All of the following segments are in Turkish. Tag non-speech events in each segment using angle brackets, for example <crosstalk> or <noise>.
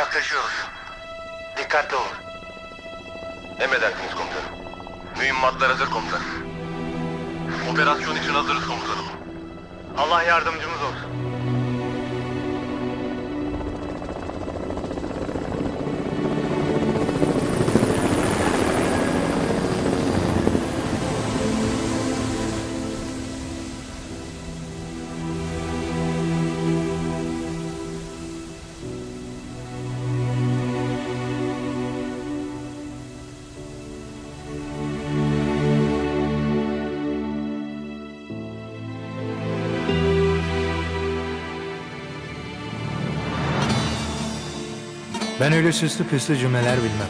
Yaklaşıyoruz. Dikkatli olun. Emredersiniz komutanım. Mühimmatlar hazır komutanım. Operasyon için hazırız komutanım. Allah yardımcımız olsun. Ben öyle süslü püslü cümleler bilmem.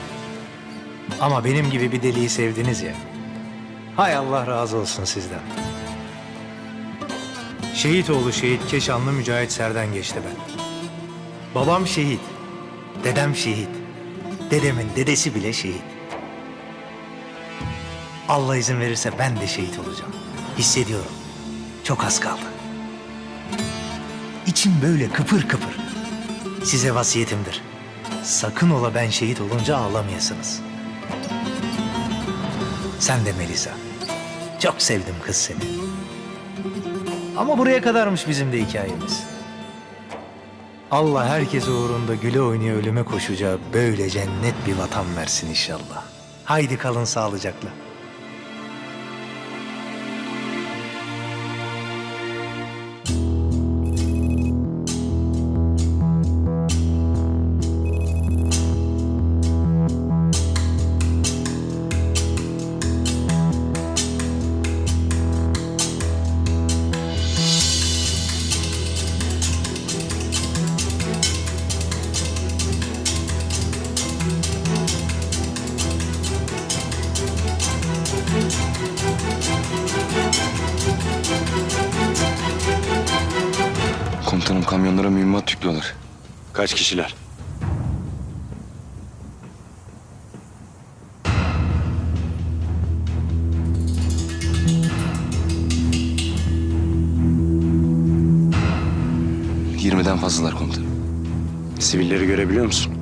Ama benim gibi bir deliği sevdiniz ya. Hay Allah razı olsun sizden. Şehit oğlu şehit Keşanlı Mücahit Serden geçti ben. Babam şehit. Dedem şehit. Dedemin dedesi bile şehit. Allah izin verirse ben de şehit olacağım. Hissediyorum. Çok az kaldı. İçim böyle kıpır kıpır. Size vasiyetimdir. Sakın ola ben şehit olunca ağlamayasınız. Sen de Melisa. Çok sevdim kız seni. Ama buraya kadarmış bizim de hikayemiz. Allah herkes uğrunda güle oynaya ölüme koşacağı böyle cennet bir vatan versin inşallah. Haydi kalın sağlıcakla. Mühimmat yüklüyorlar. Kaç kişiler? Yirmiden fazlalar komutanım. Sivilleri görebiliyor musun?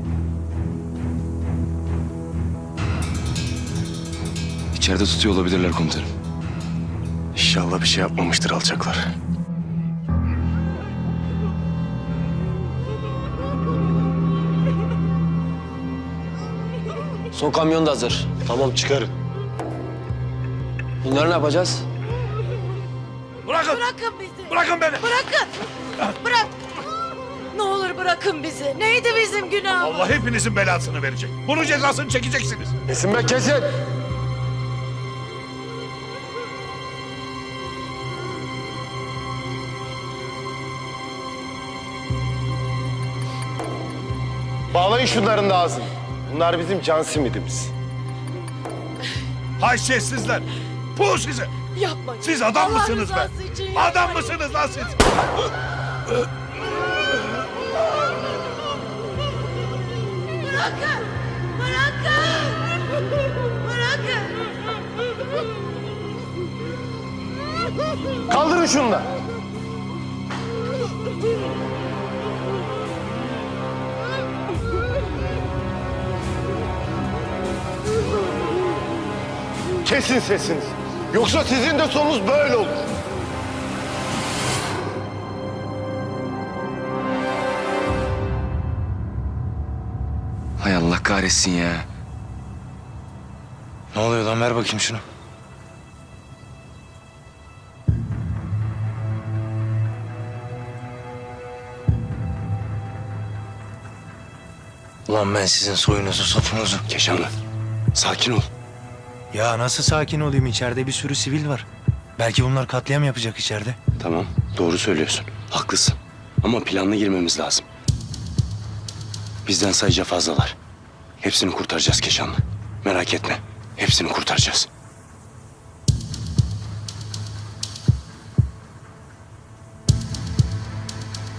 İçeride tutuyor olabilirler komutanım. İnşallah bir şey yapmamıştır alacaklar. Son kamyon da hazır. Tamam çıkarın. Bunları ne yapacağız? Bırakın bizi. Bırakın beni. Bırakın. Bırak. Ne olur bırakın bizi. Neydi bizim günahımız? Allah hepinizin belasını verecek. Bunun cezasını çekeceksiniz. Kesin be kesin. Bağlayın şunların da ağzını. Bunlar bizim can simidimiz. Haysiyetsizler. Puh size. Yapmayın. Siz adam Allah mısınız be? Adam mısınız lan siz? Bırakın. Bırakın. Bırakın. Kaldırın şunu da. Kesin sesinizi. Yoksa sizin de sonunuz böyle olur. Hay Allah kahretsin ya. Ne oluyor lan ver bakayım şunu. Ulan ben sizin soyunuzu sopunuzu. Keşanlı. Sakin ol. Ya nasıl sakin olayım içeride bir sürü sivil var. Belki bunlar katliam yapacak içeride. Tamam doğru söylüyorsun. Haklısın. Ama planlı girmemiz lazım. Bizden sayıca fazlalar. Hepsini kurtaracağız Keşanlı. Merak etme. Hepsini kurtaracağız.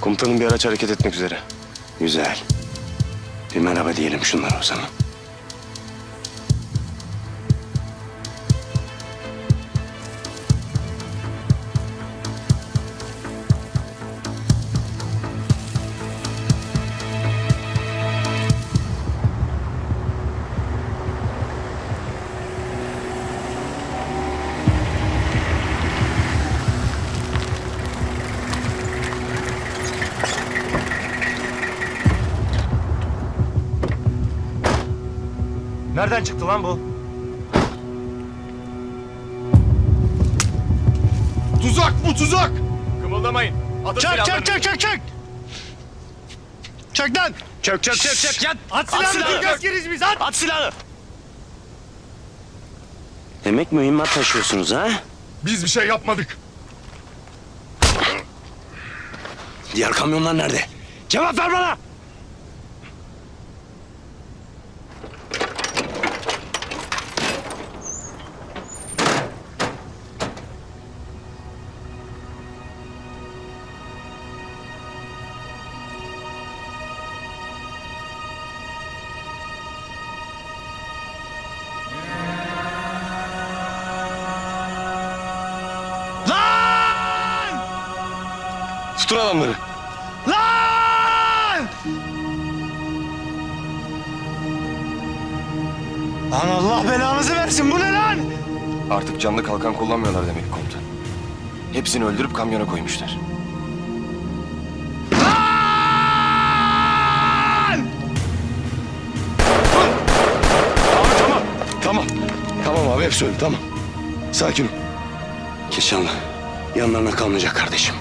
Komutanım bir araç hareket etmek üzere. Güzel. Bir merhaba diyelim şunlara o zaman. Nereden çıktı lan bu? Tuzak bu tuzak. Kımıldamayın. Atın çök, çök, çök, çök, çök. Çök lan. Çök, çök, çök, çök. Yat. At silahını. Türk askeriz biz, at. At silahını. Demek mühimmat taşıyorsunuz ha? Biz bir şey yapmadık. Diğer kamyonlar nerede? Cevap ver bana! Tutun adamları. Lan Allah belanızı versin bu ne lan? Artık canlı kalkan kullanmıyorlar demek komutan. Hepsini öldürüp kamyona koymuşlar. Tamam tamam. Tamam. Tamam abi hepsi öldü tamam. Sakin ol. Keşanlı, yanlarına kalmayacak kardeşim.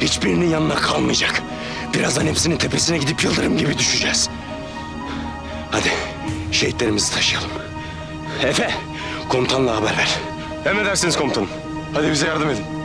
Hiçbirinin yanına kalmayacak. Birazdan hepsinin tepesine gidip yıldırım gibi düşeceğiz. Hadi şehitlerimizi taşıyalım. Efe, komutanla haber ver. Emredersiniz komutanım. Hadi bize yardım edin.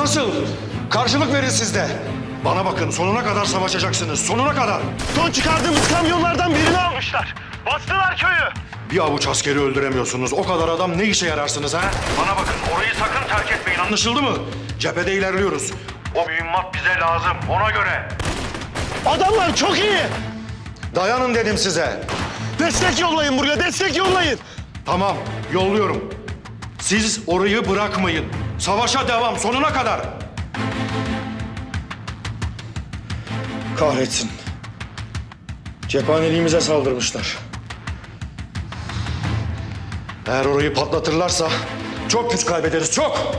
Nasıl? Karşılık verin siz de. Bana bakın sonuna kadar savaşacaksınız. Sonuna kadar. Son çıkardığımız kamyonlardan birini almışlar. Bastılar köyü. Bir avuç askeri öldüremiyorsunuz. O kadar adam ne işe yararsınız ha? Bana bakın orayı sakın terk etmeyin. Anlaşıldı mı? Cephede ilerliyoruz. O mühimmat bize lazım. Ona göre. Adamlar çok iyi. Dayanın dedim size. Destek yollayın buraya, destek yollayın. Tamam, yolluyorum. Siz orayı bırakmayın. Savaşa devam sonuna kadar. Kahretsin. Cephaneliğimize saldırmışlar. Eğer orayı patlatırlarsa çok güç kaybederiz, çok.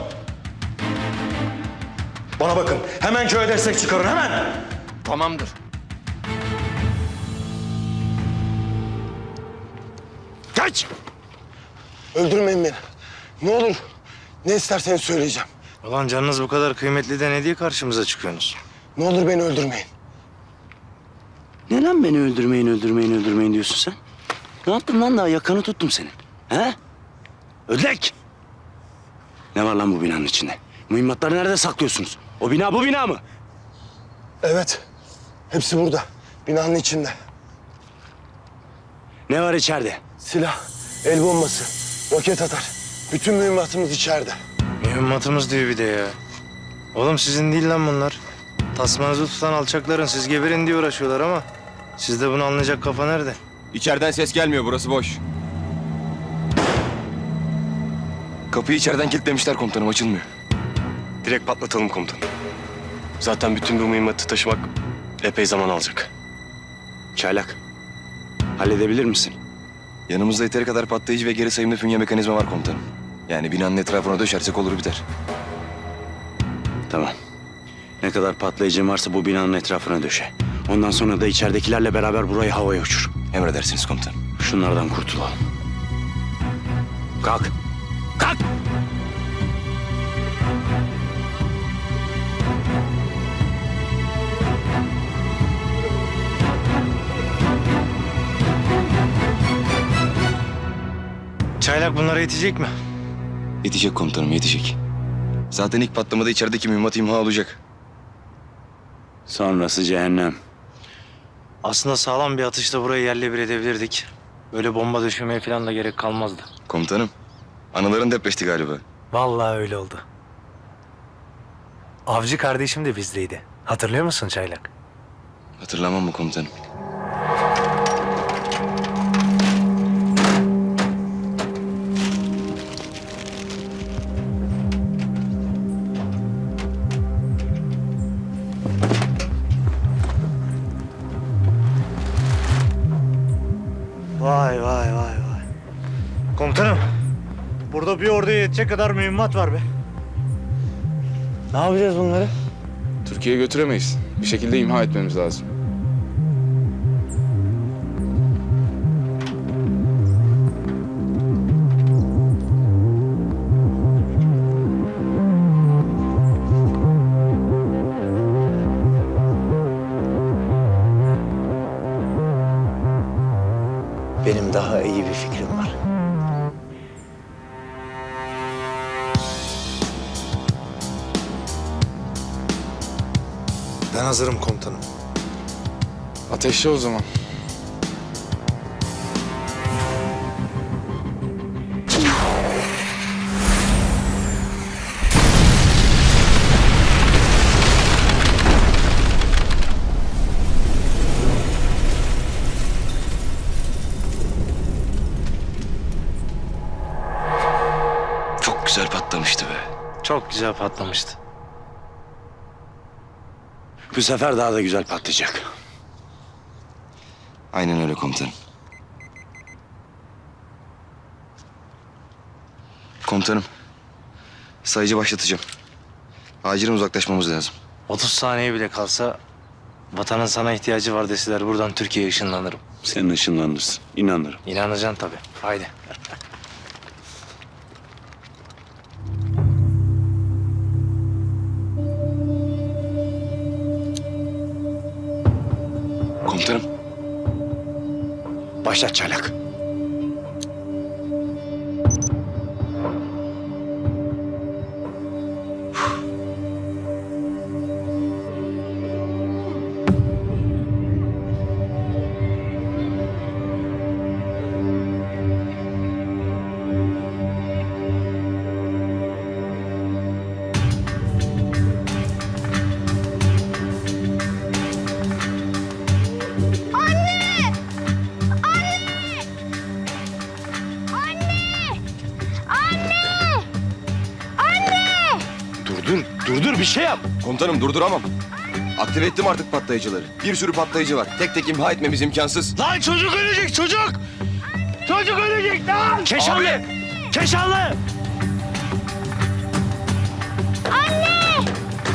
Bana bakın, hemen köye destek çıkarın, hemen. Tamamdır. Kaç! Öldürmeyin beni. Ne olur. Ne isterseniz söyleyeceğim. Ulan canınız bu kadar kıymetli de ne diye karşımıza çıkıyorsunuz? Ne olur beni öldürmeyin. Ne lan beni öldürmeyin, öldürmeyin, öldürmeyin diyorsun sen? Ne yaptın lan daha yakanı tuttum senin. He? Ödlek! Ne var lan bu binanın içinde? Mühimmatları nerede saklıyorsunuz? O bina bu bina mı? Evet. Hepsi burada. Binanın içinde. Ne var içeride? Silah, el bombası, roket atar. Bütün mühimmatımız içeride. Mühimmatımız diyor bir de ya. Oğlum sizin değil lan bunlar. Tasmanızı tutan alçakların siz geberin diye uğraşıyorlar ama... ...sizde bunu anlayacak kafa nerede? İçeriden ses gelmiyor burası boş. Kapıyı içeriden kilitlemişler komutanım açılmıyor. Direkt patlatalım komutanım. Zaten bütün bu mühimmatı taşımak epey zaman alacak. Çaylak. Halledebilir misin? Yanımızda yeteri kadar patlayıcı ve geri sayımlı fünye mekanizma var komutanım. Yani binanın etrafına döşersek olur biter. Tamam. Ne kadar patlayıcı varsa bu binanın etrafına döşe. Ondan sonra da içeridekilerle beraber burayı havaya uçur. Emredersiniz komutanım. Şunlardan kurtulalım. Kalk. Kalk! Çaylak bunlara yetecek mi? Yetecek komutanım yetecek. Zaten ilk patlamada içerideki mühimmat imha olacak. Sonrası cehennem. Aslında sağlam bir atışla burayı yerle bir edebilirdik. Böyle bomba düşürmeye falan da gerek kalmazdı. Komutanım. Anıların depreşti galiba. Vallahi öyle oldu. Avcı kardeşim de bizdeydi. Hatırlıyor musun Çaylak? Hatırlamam mı komutanım? Orduya yetecek kadar mühimmat var be. Ne yapacağız bunları? Türkiye'ye götüremeyiz. Bir şekilde imha etmemiz lazım. Benim daha iyi bir fikrim var. Hazırım komutanım. Ateşli o zaman. Çok güzel patlamıştı be. Çok güzel patlamıştı. Bu sefer daha da güzel patlayacak. Aynen öyle komutanım. Komutanım. Sayıcı başlatacağım. Acilen uzaklaşmamız lazım. 30 saniye bile kalsa vatanın sana ihtiyacı var deseler buradan Türkiye'ye ışınlanırım. Sen ışınlanırsın. İnanırım. İnanacaksın tabii. Haydi. Başlat çaylak. Komutanım durduramam. Aktive ettim artık patlayıcıları. Bir sürü patlayıcı var. Tek tek imha etmemiz imkansız. Lan çocuk ölecek çocuk! Çocuk ölecek lan! Keşanlı! Keşanlı! Anne!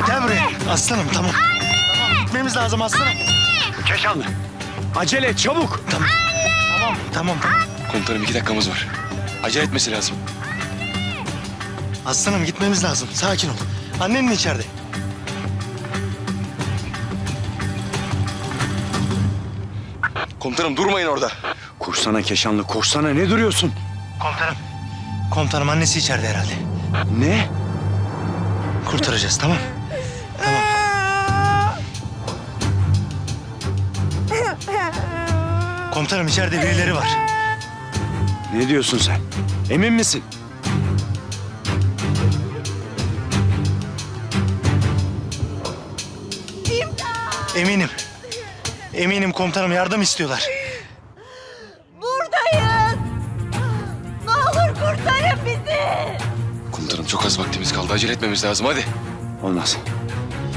Gel buraya. Aslanım tamam. Tamam gitmemiz lazım aslanım. Keşanlı. Acele et çabuk. Tamam. Tamam tamam. Komutanım iki dakikamız var. Acele etmesi lazım. Aslanım gitmemiz lazım. Sakin ol. Annen içeride. Komutanım durmayın orada. Koşsana Keşanlı koşsana ne duruyorsun? Komutanım. Komutanım annesi içeride herhalde. Ne? Kurtaracağız tamam. Tamam. Komutanım içeride birileri var. Ne diyorsun sen? Emin misin? Eminim. Eminim komutanım yardım istiyorlar. Buradayız. Ne olur kurtarın bizi. Komutanım çok az vaktimiz kaldı. Acele etmemiz lazım hadi. Olmaz.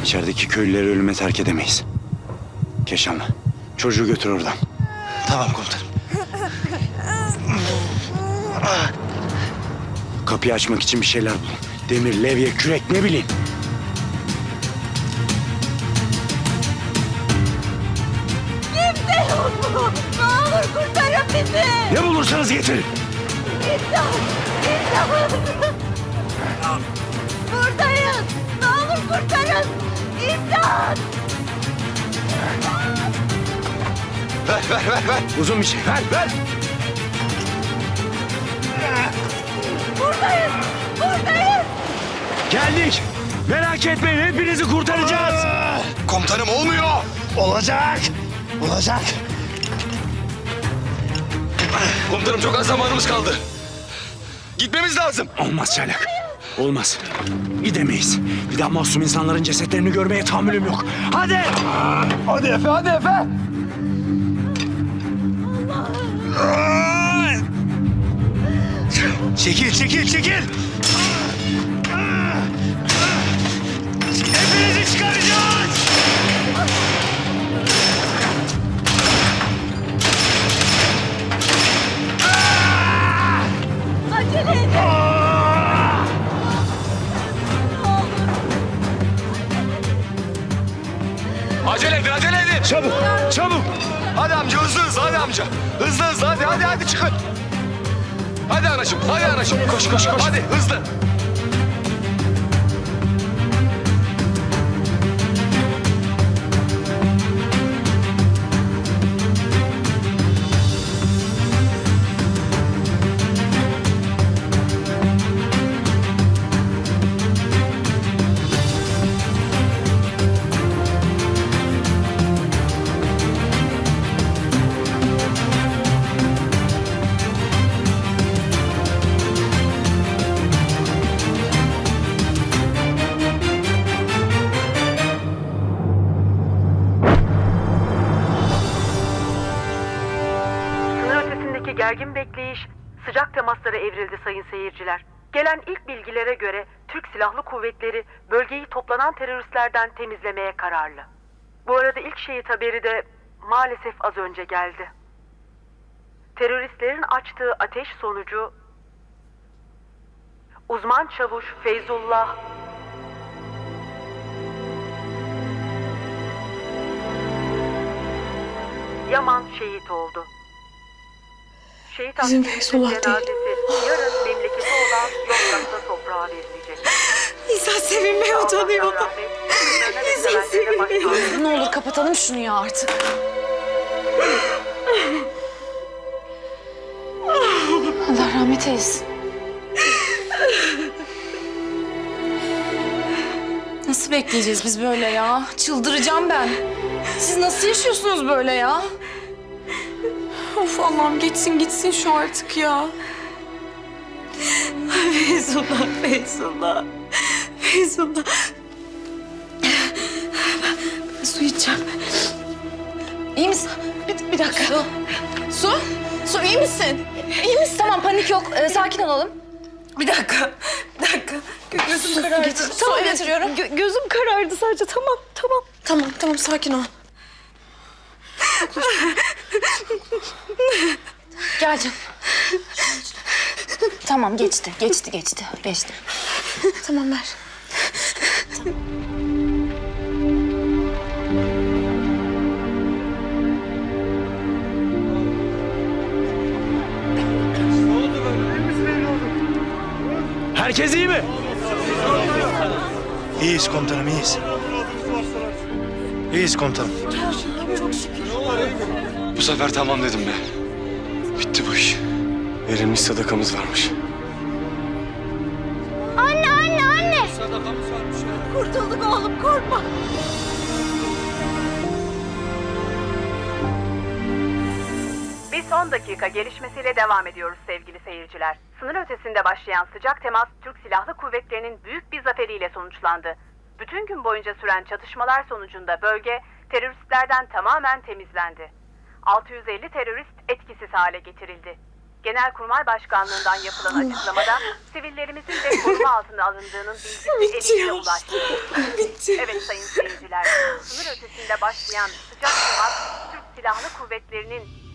İçerideki köylüleri ölüme terk edemeyiz. Keşanlı. Çocuğu götür oradan. Tamam komutanım. Kapıyı açmak için bir şeyler bulun. Demir, levye, kürek ne bileyim. mu? Ne olur kurtarın bizi. Ne bulursanız getirin. İmdat! İmdat! Buradayız. Ne olur kurtarın. İmdat! Ver, ver, ver, ver. Uzun bir şey. Ver, ver. Buradayız. Buradayız. Geldik. Merak etmeyin hepinizi kurtaracağız. Komutanım olmuyor. Olacak. Olacak. Komutanım çok az zamanımız kaldı. Gitmemiz lazım. Olmaz Çaylak. Olmaz. Gidemeyiz. Bir daha masum insanların cesetlerini görmeye tahammülüm yok. Hadi. Hadi Efe, hadi Efe. Çekil, çekil, çekil. Acele edin, acele edin. Çabuk, çabuk. Hadi amca hızlı hızlı, hadi amca. Hızlı hızlı, hadi hadi hadi çıkın. Hadi anacığım, hadi anacığım. Koş koş koş. Hadi hızlı. Gergin bekleyiş sıcak temaslara evrildi sayın seyirciler. Gelen ilk bilgilere göre Türk Silahlı Kuvvetleri bölgeyi toplanan teröristlerden temizlemeye kararlı. Bu arada ilk şehit haberi de maalesef az önce geldi. Teröristlerin açtığı ateş sonucu uzman çavuş Feyzullah Yaman şehit oldu. Şehit Bizim Feyzullah değil. yarın memleketi olan Yozgat'ta toprağa verilecek. İnsan sevinmeye utanıyor. İnsan sevinmeye Ne olur kapatalım şunu ya artık. Allah rahmet eylesin. Nasıl bekleyeceğiz biz böyle ya? Çıldıracağım ben. Siz nasıl yaşıyorsunuz böyle ya? Of Allah'ım geçsin gitsin şu artık ya. Feyzullah, Feyzullah. Feyzullah. Ben su içeceğim. İyi misin? Bir, bir dakika. Su. Su? Su iyi misin? İyi misin? Tamam panik yok. Ee, sakin olalım. Bir dakika. Bir dakika. Gö- gözüm karardı. Getir. Tamam getiriyorum. gözüm karardı sadece. Tamam, tamam. Tamam, tamam sakin ol. Gel canım. Tamam geçti, geçti, geçti, geçti. Tamam ver. Herkes iyi mi? İyiyiz komutanım, iyiyiz. İyiyiz komutanım. Bu sefer tamam dedim be. Bitti bu iş. Verilmiş sadakamız varmış. Kurtulduk oğlum korkma. Bir son dakika gelişmesiyle devam ediyoruz sevgili seyirciler. Sınır ötesinde başlayan sıcak temas Türk Silahlı Kuvvetleri'nin büyük bir zaferiyle sonuçlandı. Bütün gün boyunca süren çatışmalar sonucunda bölge teröristlerden tamamen temizlendi. 650 terörist etkisiz hale getirildi. Genelkurmay Başkanlığından yapılan açıklamada sivillerimizin de koruma altına alındığının <laughs> bilgisi elimize ulaştı. Evet sayın seyirciler, sınır ötesinde başlayan sıcak temas Türk Silahlı Kuvvetleri'nin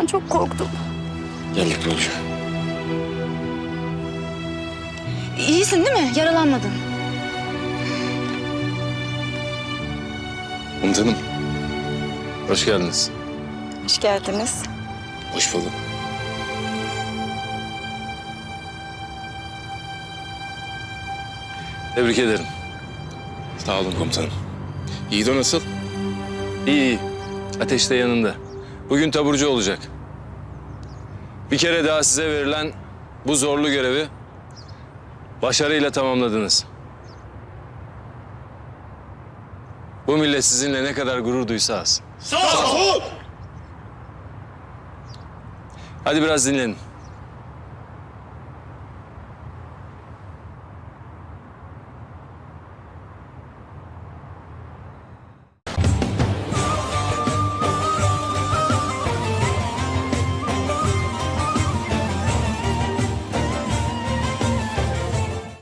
gerçekten çok korktum. Geldik Burcu. İyisin değil mi? Yaralanmadın. Komutanım. Hoş geldiniz. Hoş geldiniz. Hoş bulduk. Tebrik ederim. Sağ olun komutanım. Yiğido nasıl? İyi iyi. Ateş de yanında. Bugün taburcu olacak. Bir kere daha size verilen bu zorlu görevi başarıyla tamamladınız. Bu millet sizinle ne kadar gurur duysa az. Sağ ol. Hadi biraz dinlenin.